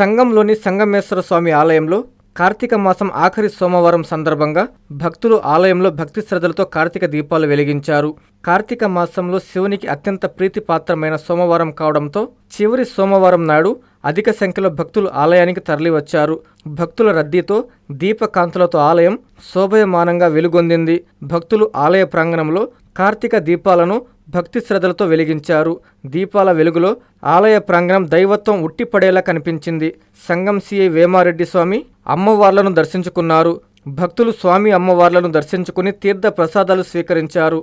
సంఘంలోని సంగమేశ్వర స్వామి ఆలయంలో కార్తీక మాసం ఆఖరి సోమవారం సందర్భంగా భక్తులు ఆలయంలో భక్తి శ్రద్ధలతో కార్తీక దీపాలు వెలిగించారు. కార్తీక మాసంలో శివునికి అత్యంత ప్రీతిపాత్రమైన సోమవారం కావడంతో చివరి సోమవారం నాడు అధిక సంఖ్యలో భక్తులు ఆలయానికి తరలివచ్చారు. భక్తుల రద్దీతో దీపకాంతులతో ఆలయం శోభయమానంగా వెలుగొందింది. భక్తులు ఆలయ ప్రాంగణంలో కార్తీక దీపాలను భక్తి శ్రద్ధలతో వెలిగించారు. దీపాల వెలుగులో ఆలయ ప్రాంగణం దైవత్వం ఉట్టిపడేలా కనిపించింది. సంగం సిఐ వేమారెడ్డి స్వామి అమ్మవార్లను దర్శించుకున్నారు. భక్తులు స్వామి అమ్మవార్లను దర్శించుకుని తీర్థ ప్రసాదాలు స్వీకరించారు.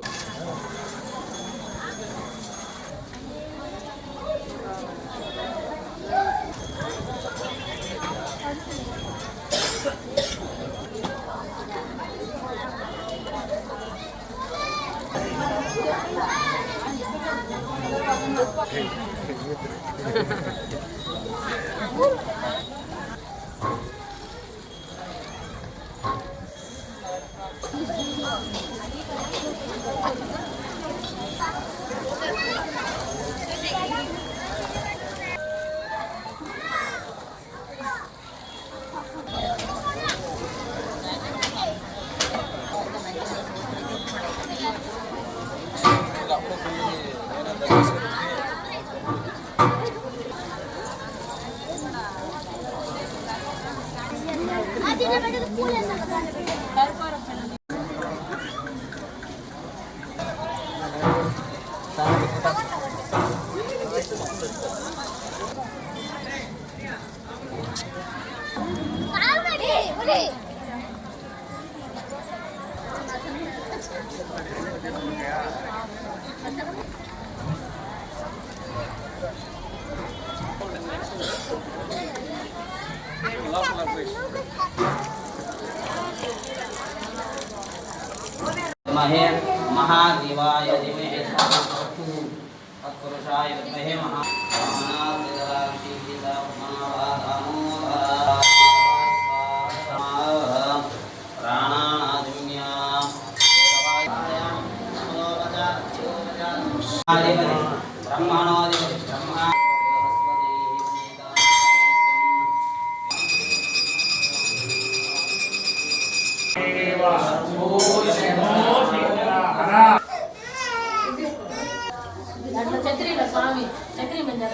Thank you. महे महादेवाय धीमहि तत्पुरुषाय महा சத்திரியில சுவாமி சத்திரி மஞ்சள்